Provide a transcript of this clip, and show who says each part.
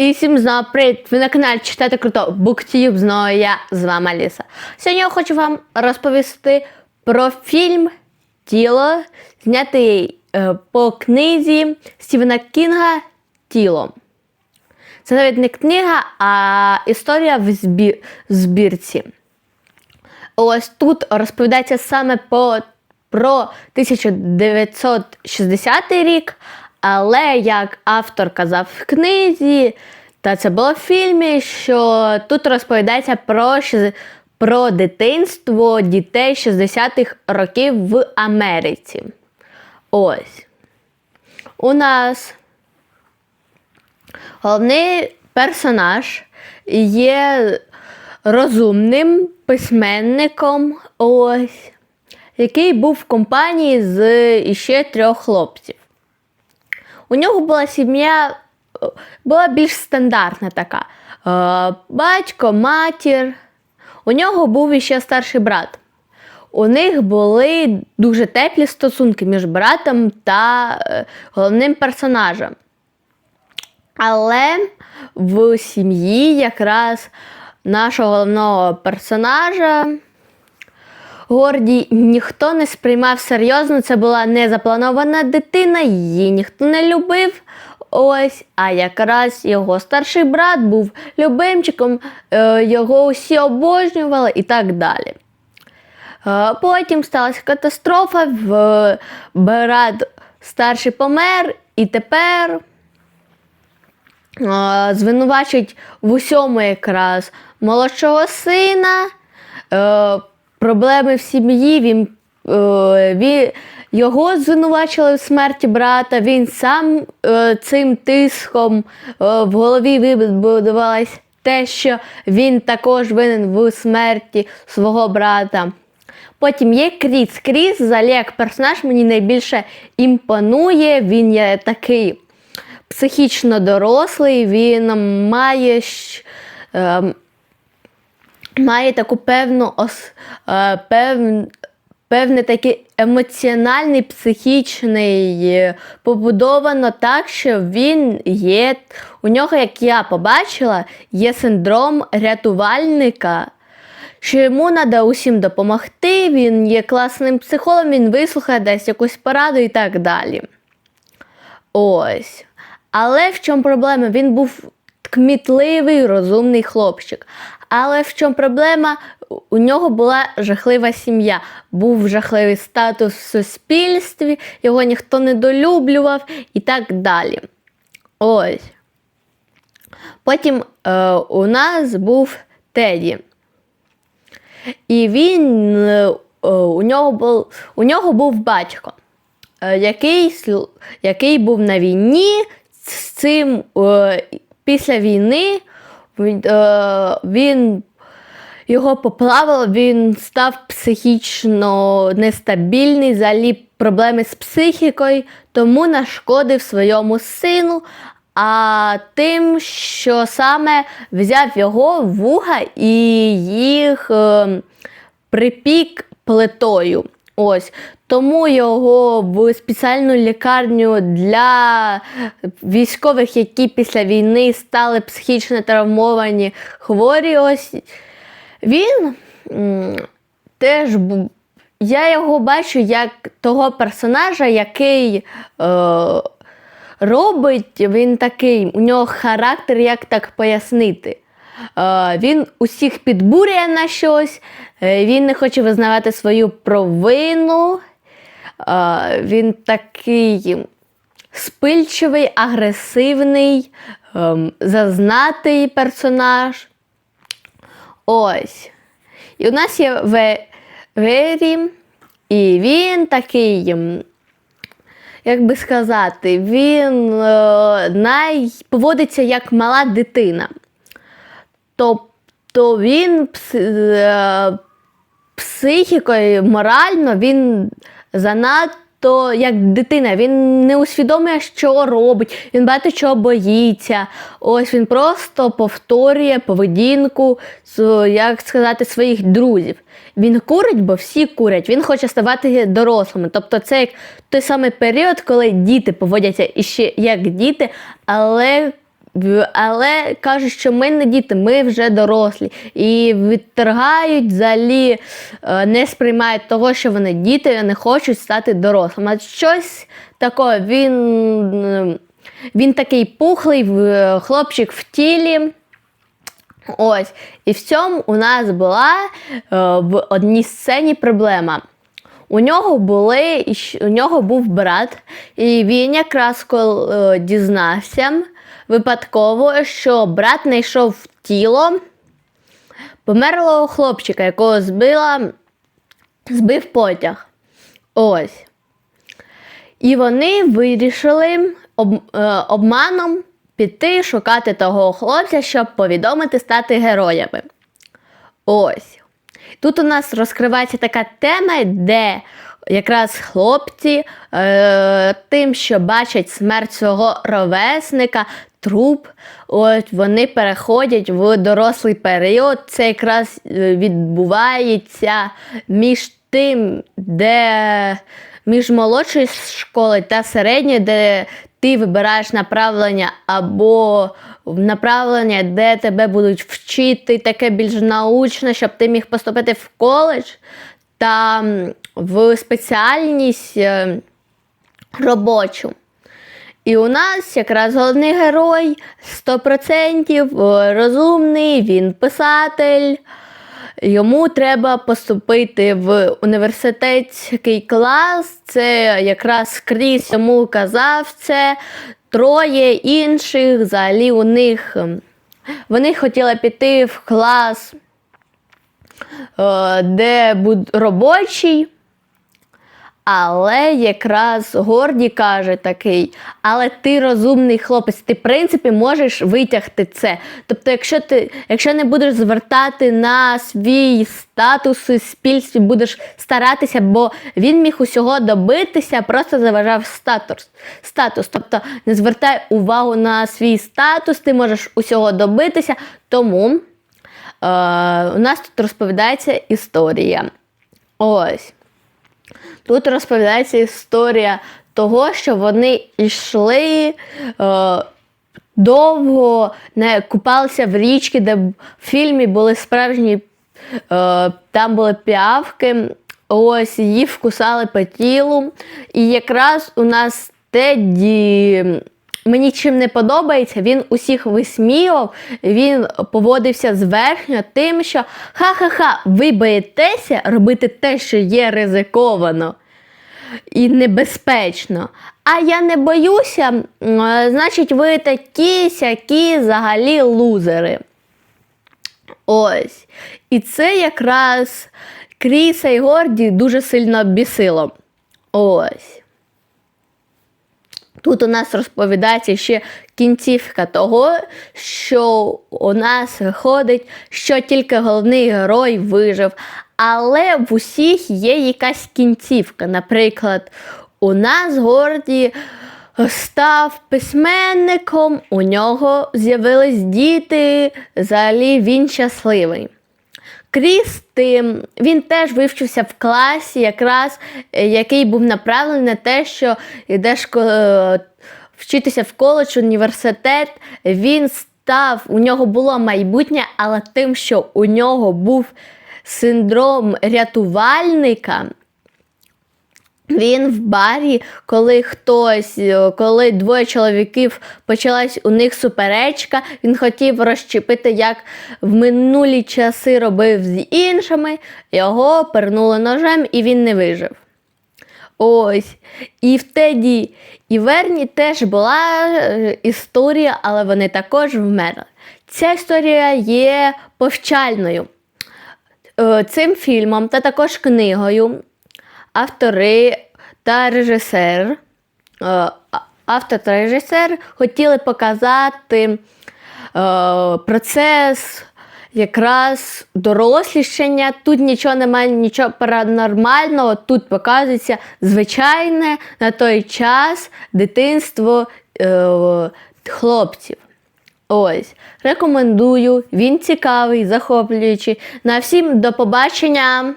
Speaker 1: І всім знову привіт! Ви на каналі Читати Круто BookTube, знову я з вами Аліса. Сьогодні я хочу вам розповісти про фільм Тіло, знятий е, по книзі Стівена Кінга Тіло. Це навіть не книга, а історія в збір... збірці. Ось тут розповідається саме по, про 1960 рік, але як автор казав в книзі, та це було в фільмі, що тут розповідається про, про дитинство дітей 60-х років в Америці. Ось. У нас головний персонаж є розумним письменником, ось, який був в компанії з іще трьох хлопців. У нього була сім'я, е, була більш стандартна така. Е, Батько, матір. У нього був іще старший брат. У них були дуже теплі стосунки між братом та е, головним персонажем. Але в сім'ї якраз нашого головного персонажа Гордій ніхто не сприймав серйозно. Це була незапланована дитина, її ніхто не любив. Ось, а якраз його старший брат був любимчиком, е, його усі обожнювали і так далі. Е, Потім сталася катастрофа, брат старший помер, і тепер е, звинувачують в усьому якраз молодшого сина, проблеми в сім'ї. Він, е, він, його звинувачили в смерті брата, він сам е, цим тиском е, в голові вибудувалось те, що він також винен в смерті свого брата. Потім є Кріс. Кріс взагалі як персонаж мені найбільше імпонує. Він є такий психічно дорослий, він має, ем, має таку певну ос, е, пев, певний такий емоціональний, психічний, е, побудовано так, що він є. У нього, як я побачила, є синдром рятувальника. Що йому треба усім допомогти, він є класним психологом, він вислухає десь якусь пораду і так далі. Ось. Але в чому проблема? Він був кмітливий, розумний хлопчик. Але в чому проблема? У нього була жахлива сім'я, був жахливий статус в суспільстві, його ніхто не долюблював і так далі. Ось. Потім е, у нас був Теді. І він е, е, у нього був, у нього був батько, е, який, який був на війні. З цим е, після війни він, е, він його поплавило, він став психічно нестабільний, взагалі проблеми з психікою, тому нашкодив своєму сину. А тим, що саме взяв його вуга і їх е, припік плитою. Ось. Тому його в спеціальну лікарню для військових, які після війни стали психічно травмовані хворі. Ось він теж. Я його бачу як того персонажа, який е, робить, він такий, у нього характер, як так пояснити. Е, він усіх підбурює на щось, е, він не хоче визнавати свою провину. Е, він такий спильчивий, агресивний, ем, зазнатий персонаж. Ось. І у нас є Ве- Вері, і він такий, як би сказати, він е, най... поводиться як мала дитина. Тобто він е, психікою, морально він занадто як дитина. Він не усвідомлює, що робить, він багато чого боїться. Ось він просто повторює поведінку, як сказати, своїх друзів. Він курить, бо всі курять. Він хоче ставати дорослими. Тобто, це як той самий період, коли діти поводяться іще як діти, але Але кажуть, що ми не діти, ми вже дорослі. І відторгають взагалі, е, не сприймають того, що вони діти, не хочуть стати дорослими. А щось таке, він, він такий пухлий хлопчик в тілі. Ось. І в цьому у нас була е, в одній сцені проблема. У нього були, у нього був брат, і він якраз коли е, дізнався випадково, що брат знайшов тіло померлого хлопчика, якого збила, збив потяг. Ось. І вони вирішили об, е, обманом піти шукати того хлопця, щоб повідомити стати героями. Ось. Тут у нас розкривається така тема, де якраз хлопці е, тим, що бачать смерть свого ровесника, труп, от вони переходять в дорослий період. Це якраз е, відбувається між тим, де між молодшою школою та середньою, де ти вибираєш направлення або направлення, де тебе будуть вчити таке більш научне, щоб ти міг поступити в коледж та в спеціальність е, робочу. І у нас якраз головний герой 100% е, розумний, він писатель. Йому треба поступити в університетський клас. Це якраз Кріс йому казав це. Троє інших взагалі у них ем, вони хотіли піти в клас, е, де буде робочий. Але якраз Горді каже такий, але ти розумний хлопець, ти, в принципі, можеш витягти це. Тобто, якщо ти якщо не будеш звертати на свій статус у суспільстві, будеш старатися, бо він міг усього добитися, просто заважав статус. статус. Тобто не звертай увагу на свій статус, ти можеш усього добитися. Тому е, у нас тут розповідається історія. Ось. Тут розповідається історія того, що вони йшли е, довго, не купалися в річці, де в фільмі були справжні, е, там були піавки, ось її вкусали по тілу. І якраз у нас Теді. Мені чим не подобається, він усіх висміював, він поводився зверхньо тим, що ха-ха-ха, ви боїтеся робити те, що є ризиковано і небезпечно. А я не боюся, е, значить, ви такі сякі взагалі лузери. Ось. І це якраз Кріса і Горді дуже сильно бісило. Ось. Тут у нас розповідається ще кінцівка того, що у нас виходить, що тільки головний герой вижив. Але в усіх є якась кінцівка. Наприклад, у нас Горді став письменником, у нього з'явились діти, взагалі він щасливий. Кріс тим, він теж вивчився в класі, якраз е, який був направлений на те, що йдеш е, вчитися в коледж, університет. Він став, у нього було майбутнє, але тим, що у нього був синдром рятувальника. Він в барі, коли хтось, е, коли двоє чоловіків почалась у них суперечка, він хотів розчепити, як в минулі часи робив з іншими, його пернули ножем і він не вижив. Ось. І в Теді і Верні теж була е, історія, але вони також вмерли. Ця історія є повчальною. Е, Цим фільмом та також книгою автори та режисер, е, автор та режисер хотіли показати процес якраз дорослішання. Тут нічого немає, нічого паранормального, тут показується звичайне на той час дитинство е, хлопців. Ось, рекомендую, він цікавий, захоплюючий. На всім до побачення!